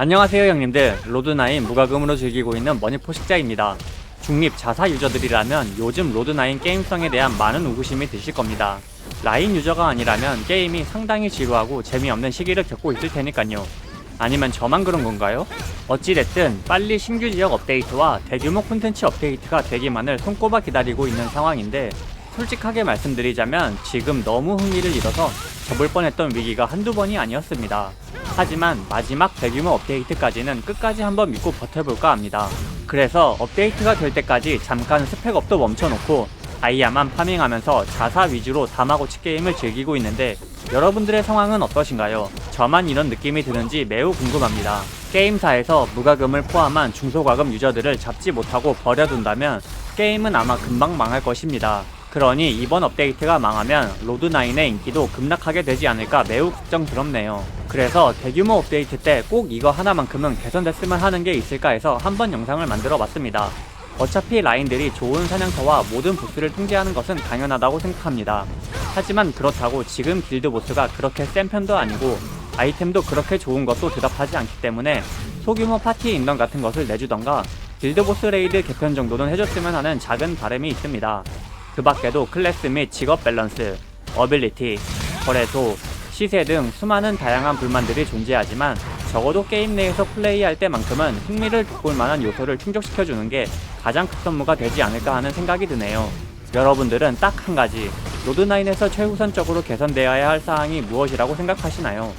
안녕하세요 형님들 로드9 무과금으로 즐기고 있는 머니포식자입니다 중립 자사 유저들이라면 요즘 로드9 게임성에 대한 많은 의구심이 드실 겁니다 라인 유저가 아니라면 게임이 상당히 지루하고 재미없는 시기를 겪고 있을 테니까요 아니면 저만 그런 건가요? 어찌됐든 빨리 신규 지역 업데이트와 대규모 콘텐츠 업데이트가 되기만을 손꼽아 기다리고 있는 상황인데 솔직하게 말씀드리자면 지금 너무 흥미를 잃어서 접을 뻔했던 위기가 한두 번이 아니었습니다. 하지만 마지막 대규모 업데이트까지는 끝까지 한번 믿고 버텨볼까 합니다. 그래서 업데이트가 될 때까지 잠깐 스펙업도 멈춰놓고 아이야만 파밍하면서 자사 위주로 다마고치 게임을 즐기고 있는데 여러분들의 상황은 어떠신가요? 저만 이런 느낌이 드는지 매우 궁금합니다. 게임사에서 무과금을 포함한 중소과금 유저들을 잡지 못하고 버려둔다면 게임은 아마 금방 망할 것입니다. 그러니 이번 업데이트가 망하면 로드9의 인기도 급락하게 되지 않을까 매우 걱정스럽네요. 그래서 대규모 업데이트 때 꼭 이거 하나만큼은 개선됐으면 하는 게 있을까 해서 한번 영상을 만들어 봤습니다. 어차피 라인들이 좋은 사냥터와 모든 보스를 통제하는 것은 당연하다고 생각합니다. 하지만 그렇다고 지금 길드 보스가 그렇게 센 편도 아니고 아이템도 그렇게 좋은 것도 대답하지 않기 때문에 소규모 파티 인던 같은 것을 내주던가 길드 보스 레이드 개편 정도는 해줬으면 하는 작은 바람이 있습니다. 그 밖에도 클래스 및 직업 밸런스, 어빌리티, 거래소, 시세 등 수많은 다양한 불만들이 존재하지만 적어도 게임 내에서 플레이할 때만큼은 흥미를 돋굴 만한 요소를 충족시켜주는 게 가장 큰 선무가 되지 않을까 하는 생각이 드네요. 여러분들은 딱 한 가지, 로드9에서 최우선적으로 개선되어야 할 사항이 무엇이라고 생각하시나요?